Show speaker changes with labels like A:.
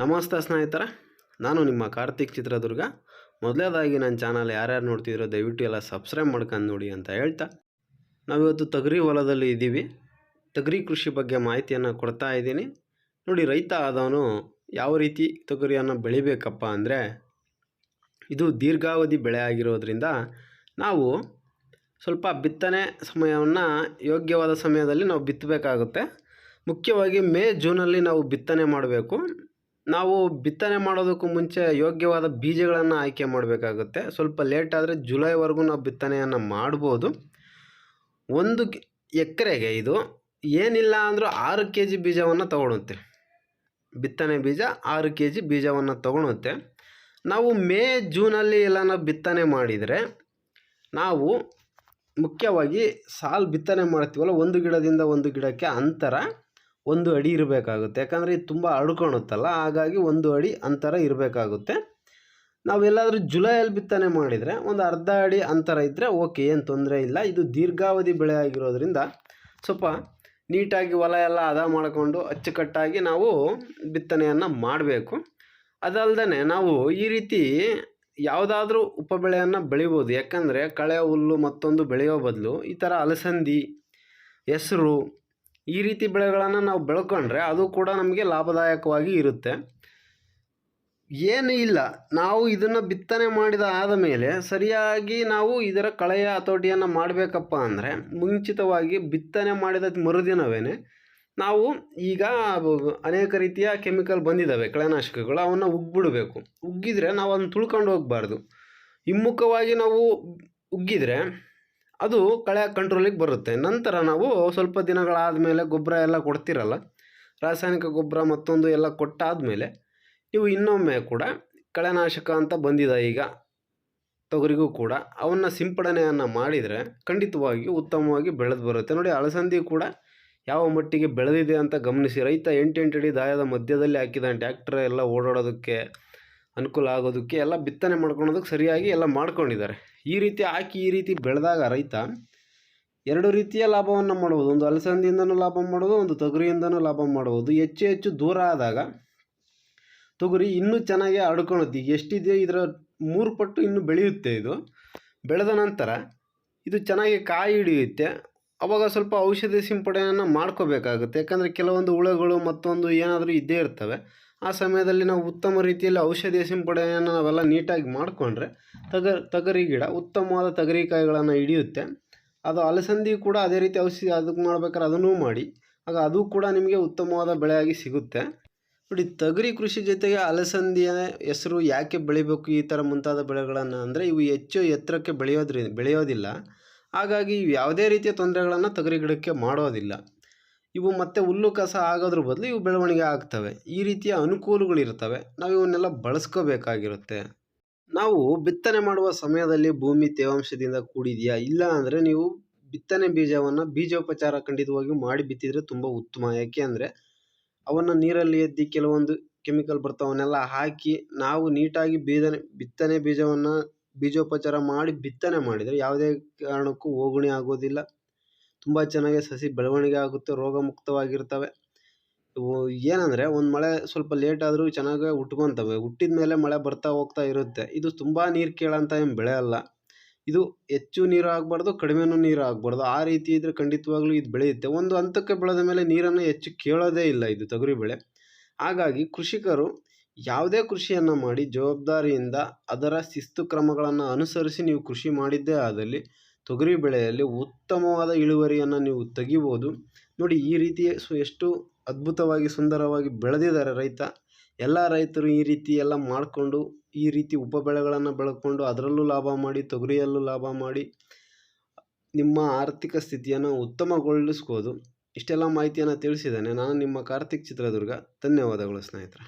A: ನಮಸ್ತೆ ಸ್ನೇಹಿತರೆ, ನಾನು ನಿಮ್ಮ ಕಾರ್ತಿಕ್ ಚಿತ್ರದುರ್ಗ. ಮೊದಲೇದಾಗಿ ನನ್ನ ಚಾನಲ್ ಯಾರ್ಯಾರು ನೋಡ್ತಿದ್ರೋ ದಯವಿಟ್ಟು ಎಲ್ಲ ಸಬ್ಸ್ಕ್ರೈಬ್ ಮಾಡ್ಕೊಂಡು ನೋಡಿ ಅಂತ ಹೇಳ್ತಾ, ನಾವಿವತ್ತು ತಗರಿ ಹೊಲದಲ್ಲಿ ಇದ್ದೀವಿ. ತಗರಿ ಕೃಷಿ ಬಗ್ಗೆ ಮಾಹಿತಿಯನ್ನು ಕೊಡ್ತಾ ಇದ್ದೀನಿ. ನೋಡಿ, ರೈತ ಆದವನು ಯಾವ ರೀತಿ ತೊಗರಿಯನ್ನು ಬೆಳಿಬೇಕಪ್ಪ ಅಂದರೆ, ಇದು ದೀರ್ಘಾವಧಿ ಬೆಳೆ ಆಗಿರೋದ್ರಿಂದ ನಾವು ಸ್ವಲ್ಪ ಬಿತ್ತನೆ ಸಮಯವನ್ನು ಯೋಗ್ಯವಾದ ಸಮಯದಲ್ಲಿ ನಾವು ಬಿತ್ತಬೇಕಾಗುತ್ತೆ. ಮುಖ್ಯವಾಗಿ ಮೇ ಜೂನಲ್ಲಿ ನಾವು ಬಿತ್ತನೆ ಮಾಡಬೇಕು. ನಾವು ಬಿತ್ತನೆ ಮಾಡೋದಕ್ಕೂ ಮುಂಚೆ ಯೋಗ್ಯವಾದ ಬೀಜಗಳನ್ನು ಆಯ್ಕೆ ಮಾಡಬೇಕಾಗುತ್ತೆ. ಸ್ವಲ್ಪ ಲೇಟ್ ಆದರೆ ಜುಲೈವರೆಗೂ ನಾವು ಬಿತ್ತನೆಯನ್ನು ಮಾಡ್ಬೋದು. ಒಂದು ಎಕರೆಗೆ ಇದು ಏನಿಲ್ಲ ಅಂದರೂ ಆರು ಕೆ ಜಿ ಬೀಜವನ್ನು ತಗೊಳುತ್ತೆ ಬಿತ್ತನೆ ಬೀಜ ಆರು ಕೆ ಜಿ ಬೀಜವನ್ನು ತಗೊಳುತ್ತೆ ನಾವು ಮೇ ಜೂನಲ್ಲಿ ಎಲ್ಲ ಬಿತ್ತನೆ ಮಾಡಿದರೆ ನಾವು ಮುಖ್ಯವಾಗಿ ಸಾಲು ಬಿತ್ತನೆ ಮಾಡ್ತೀವಲ್ಲ, ಒಂದು ಗಿಡದಿಂದ ಒಂದು ಗಿಡಕ್ಕೆ ಅಂತರ. ಒಂದು ಅಡಿ ಇರಬೇಕಾಗುತ್ತೆ. ಯಾಕಂದರೆ ಇದು ತುಂಬ ಹರಡ್ಕೊಳುತ್ತಲ್ಲ ಹಾಗಾಗಿ ಒಂದು ಅಡಿ ಅಂತರ ಇರಬೇಕಾಗುತ್ತೆ. ನಾವೆಲ್ಲಾದರೂ ಜುಲೈಯಲ್ಲಿ ಬಿತ್ತನೆ ಮಾಡಿದರೆ, ಒಂದು ಅರ್ಧ ಅಡಿ ಅಂತರ ಇದ್ದರೆ ಓಕೆ, ಏನು ತೊಂದರೆ ಇಲ್ಲ. ಇದು ದೀರ್ಘಾವಧಿ ಬೆಳೆ ಆಗಿರೋದ್ರಿಂದ ಸ್ವಲ್ಪ ನೀಟಾಗಿ ಹೊಲ ಎಲ್ಲ ಹದ ಮಾಡಿಕೊಂಡು ಅಚ್ಚುಕಟ್ಟಾಗಿ ನಾವು ಬಿತ್ತನೆಯನ್ನು ಮಾಡಬೇಕು. ಅದಲ್ಲದೆ ನಾವು ಈ ರೀತಿ ಯಾವುದಾದ್ರೂ ಉಪಬೆಳೆಯನ್ನು ಬೆಳಿಬೋದು. ಯಾಕಂದರೆ ಕಳೆ ಹುಲ್ಲು ಮತ್ತೊಂದು ಬೆಳೆಯೋ ಬದಲು ಈ ಥರ ಅಲಸಂದಿ, ಹೆಸರು ಈ ರೀತಿ ಬೆಳೆಗಳನ್ನು ನಾವು ಬೆಳ್ಕೊಂಡ್ರೆ ಅದು ಕೂಡ ನಮಗೆ ಲಾಭದಾಯಕವಾಗಿ ಇರುತ್ತೆ. ಏನು ಇಲ್ಲ, ನಾವು ಇದನ್ನು ಬಿತ್ತನೆ ಮಾಡಿದ ಆದ ಮೇಲೆ ಸರಿಯಾಗಿ ನಾವು ಇದರ ಕಳೆಯ ಹತೋಟಿಯನ್ನು ಮಾಡಬೇಕಪ್ಪ ಅಂದರೆ ಮುಂಚಿತವಾಗಿ ಬಿತ್ತನೆ ಮಾಡಿದ ಮರುದಿನವೇ ನಾವು ಈಗ ಅನೇಕ ರೀತಿಯ ಕೆಮಿಕಲ್ ಬಂದಿದ್ದಾವೆ ಕಳೆನಾಶಕಗಳು, ಅವನ್ನು ಉಗ್ಬಿಡಬೇಕು. ಉಗ್ಗಿದ್ರೆ ನಾವು ಅದನ್ನು ತುಳ್ಕೊಂಡು ಹೋಗಬಾರ್ದು. ಹಿಮ್ಮುಖವಾಗಿ ನಾವು ಉಗ್ಗಿದ್ರೆ ಅದು ಕಳೆ ಕಂಟ್ರೋಲಿಗೆ ಬರುತ್ತೆ. ನಂತರ ನಾವು ಸ್ವಲ್ಪ ದಿನಗಳಾದ ಮೇಲೆ ಗೊಬ್ಬರ ಎಲ್ಲ ಕೊಡ್ತಿರಲ್ಲ, ರಾಸಾಯನಿಕ ಗೊಬ್ಬರ ಮತ್ತೊಂದು ಎಲ್ಲ ಕೊಟ್ಟಾದಮೇಲೆ ನೀವು ಇನ್ನೊಮ್ಮೆ ಕೂಡ ಕಳೆನಾಶಕ ಅಂತ ಬಂದಿದೆ ಈಗ ತೊಗರಿಗೂ ಕೂಡ ಅವನ್ನ ಸಿಂಪಡಣೆಯನ್ನು ಮಾಡಿದರೆ ಖಂಡಿತವಾಗಿ ಉತ್ತಮವಾಗಿ ಬೆಳೆದು ಬರುತ್ತೆ. ನೋಡಿ, ಅಲಸಂದಿ ಕೂಡ ಯಾವ ಮಟ್ಟಿಗೆ ಬೆಳೆದಿದೆ ಅಂತ ಗಮನಿಸಿ. ರೈತ ಎಂಟೆಂಟಡಿ ದಾಯದ ಮಧ್ಯದಲ್ಲಿ ಹಾಕಿದ ಟ್ಯಾಕ್ಟ್ರ್ ಎಲ್ಲ ಓಡಾಡೋದಕ್ಕೆ ಅನುಕೂಲ ಆಗೋದಕ್ಕೆ ಎಲ್ಲ ಬಿತ್ತನೆ ಮಾಡ್ಕೊಳೋದಕ್ಕೆ ಸರಿಯಾಗಿ ಎಲ್ಲ ಮಾಡ್ಕೊಂಡಿದ್ದಾರೆ. ಈ ರೀತಿ ಹಾಕಿ ಈ ರೀತಿ ಬೆಳೆದಾಗ ರೈತ ಎರಡು ರೀತಿಯ ಲಾಭವನ್ನು ಮಾಡ್ಬೋದು ಒಂದು ಅಲಸಂದಿಯಿಂದನೂ ಲಾಭ ಮಾಡ್ಬೋದು ಒಂದು ತೊಗರಿಯಿಂದನೂ ಲಾಭ ಮಾಡ್ಬೋದು ಹೆಚ್ಚು ಹೆಚ್ಚು ದೂರ ಆದಾಗ ತೊಗರಿ ಇನ್ನೂ ಚೆನ್ನಾಗಿ ಹಡ್ಕೊಳುತ್ತೆ ಈಗ ಎಷ್ಟಿದೆಯೋ ಇದರ ಮೂರು ಪಟ್ಟು ಇನ್ನೂ ಬೆಳೆಯುತ್ತೆ ಇದು. ಬೆಳೆದ ನಂತರ ಇದು ಚೆನ್ನಾಗಿ ಕಾಯಿ ಹಿಡಿಯುತ್ತೆ. ಅವಾಗ ಸ್ವಲ್ಪ ಔಷಧಿ ಸಿಂಪಡಣೆಯನ್ನು ಮಾಡ್ಕೋಬೇಕಾಗುತ್ತೆ. ಯಾಕಂದರೆ ಕೆಲವೊಂದು ಹುಳುಗಳು ಮತ್ತೊಂದು ಏನಾದರೂ ಇದ್ದೇ ಇರ್ತವೆ. ಆ ಸಮಯದಲ್ಲಿ ನಾವು ಉತ್ತಮ ರೀತಿಯಲ್ಲಿ ಔಷಧಿಯ ಸಿಂಪಡಣೆಯನ್ನು ನಾವೆಲ್ಲ ನೀಟಾಗಿ ಮಾಡಿಕೊಂಡ್ರೆ ತಗ, ತೊಗರಿ ಗಿಡ ಉತ್ತಮವಾದ ತೊಗರಿಕಾಯಿಗಳನ್ನು ಹಿಡಿಯುತ್ತೆ. ಅದು ಅಲಸಂದಿ ಕೂಡ ಅದೇ ರೀತಿ ಔಷಧಿ ಅದಕ್ಕೆ ಮಾಡ್ಬೇಕಾದ್ರೆ ಅದನ್ನೂ ಮಾಡಿ, ಆಗ ಅದು ಕೂಡ ನಿಮಗೆ ಉತ್ತಮವಾದ ಬೆಳೆಯಾಗಿ ಸಿಗುತ್ತೆ. ನೋಡಿ, ತೊಗರಿ ಕೃಷಿ ಜೊತೆಗೆ ಅಲಸಂದಿಯ ಹೆಸರು ಯಾಕೆ ಬೆಳಿಬೇಕು, ಈ ಥರ ಮುಂತಾದ ಬೆಳೆಗಳನ್ನು ಅಂದರೆ ಇವು ಹೆಚ್ಚು ಎತ್ತರಕ್ಕೆ ಬೆಳೆಯೋದ್ರಿಂದ ಬೆಳೆಯೋದಿಲ್ಲ. ಹಾಗಾಗಿ ಯಾವುದೇ ರೀತಿಯ ತೊಂದರೆಗಳನ್ನು ತೊಗರಿ ಗಿಡಕ್ಕೆ ಮಾಡೋದಿಲ್ಲ. ಇವು ಮತ್ತೆ ಹುಲ್ಲು ಕಸ ಆಗೋದ್ರ ಬದಲು ಇವು ಬೆಳವಣಿಗೆ ಆಗ್ತವೆ. ಈ ರೀತಿಯ ಅನುಕೂಲಗಳಿರ್ತವೆ. ನಾವು ಇವನ್ನೆಲ್ಲ ಬಳಸ್ಕೋಬೇಕಾಗಿರುತ್ತೆ. ನಾವು ಬಿತ್ತನೆ ಮಾಡುವ ಸಮಯದಲ್ಲಿ ಭೂಮಿ ತೇವಾಂಶದಿಂದ ಕೂಡಿದೆಯಾ? ಇಲ್ಲ ಅಂದರೆ ನೀವು ಬಿತ್ತನೆ ಬೀಜವನ್ನು ಬೀಜೋಪಚಾರ ಖಂಡಿತವಾಗಿ ಮಾಡಿ ಬಿತ್ತಿದರೆ ತುಂಬ ಉತ್ತಮ. ಯಾಕೆ ಅಂದರೆ ಅವನ್ನು ನೀರಲ್ಲಿ ಎದ್ದಿ ಕೆಲವೊಂದು ಕೆಮಿಕಲ್ ಬರ್ತಾವನ್ನೆಲ್ಲ ಹಾಕಿ ನಾವು ನೀಟಾಗಿ ಬೀಜನೆ ಬಿತ್ತನೆ ಬೀಜವನ್ನು ಬೀಜೋಪಚಾರ ಮಾಡಿ ಬಿತ್ತನೆ ಮಾಡಿದರೆ ಯಾವುದೇ ಕಾರಣಕ್ಕೂ ಹೋಗುಣಿ ಆಗೋದಿಲ್ಲ. ತುಂಬ ಚೆನ್ನಾಗಿ ಸಸಿ ಬೆಳವಣಿಗೆ ಆಗುತ್ತೆ, ರೋಗ ಮುಕ್ತವಾಗಿರ್ತವೆ. ಇವು ಏನಂದರೆ ಒಂದು ಮಳೆ ಸ್ವಲ್ಪ ಲೇಟ್ ಆದರೂ ಚೆನ್ನಾಗೇ ಹುಟ್ಕೊತವೆ ಹುಟ್ಟಿದ ಮೇಲೆ ಮಳೆ ಬರ್ತಾ ಹೋಗ್ತಾ ಇರುತ್ತೆ. ಇದು ತುಂಬ ನೀರು ಕೇಳೋಂಥ ಏನು ಬೆಳೆ ಅಲ್ಲ. ಇದು ಹೆಚ್ಚು ನೀರು ಆಗಬಾರ್ದು, ಕಡಿಮೆನೂ ನೀರು ಆಗಬಾರ್ದು. ಆ ರೀತಿ ಇದ್ದರೆ ಖಂಡಿತವಾಗ್ಲೂ ಇದು ಬೆಳೆಯುತ್ತೆ. ಒಂದು ಹಂತಕ್ಕೆ ಬೆಳೆದ ಮೇಲೆ ನೀರನ್ನು ಹೆಚ್ಚು ಕೇಳೋದೇ ಇಲ್ಲ ಇದು ತೊಗರಿ ಬೆಳೆ. ಹಾಗಾಗಿ ಕೃಷಿಕರು ಯಾವುದೇ ಕೃಷಿಯನ್ನು ಮಾಡಿ ಜವಾಬ್ದಾರಿಯಿಂದ ಅದರ ಶಿಸ್ತು ಕ್ರಮಗಳನ್ನು ಅನುಸರಿಸಿ ನೀವು ಕೃಷಿ ಮಾಡಿದ್ದೇ ಆದಲ್ಲಿ ತೊಗರಿ ಬೆಳೆಯಲ್ಲಿ ಉತ್ತಮವಾದ ಇಳುವರಿಯನ್ನು ನೀವು ತೆಗಿಬೋದು. ನೋಡಿ, ಈ ರೀತಿ ಸು ಎಷ್ಟು ಅದ್ಭುತವಾಗಿ ಸುಂದರವಾಗಿ ಬೆಳೆದಿದ್ದಾರೆ ರೈತ. ಎಲ್ಲ ರೈತರು ಈ ರೀತಿ ಎಲ್ಲ ಮಾಡಿಕೊಂಡು, ಈ ರೀತಿ ಉಪ ಬೆಳೆಗಳನ್ನು ಬೆಳ್ಕೊಂಡು ಅದರಲ್ಲೂ ಲಾಭ ಮಾಡಿ, ತೊಗರಿಯಲ್ಲೂ ಲಾಭ ಮಾಡಿ ನಿಮ್ಮ ಆರ್ಥಿಕ ಸ್ಥಿತಿಯನ್ನು ಉತ್ತಮಗೊಳಿಸ್ಬೋದು. ಇಷ್ಟೆಲ್ಲ ಮಾಹಿತಿಯನ್ನು ತಿಳಿಸಿದ್ದೇನೆ ನಾನು ನಿಮ್ಮ ಕಾರ್ತಿಕ್ ಚಿತ್ರದುರ್ಗ. ಧನ್ಯವಾದಗಳು ಸ್ನೇಹಿತರೆ.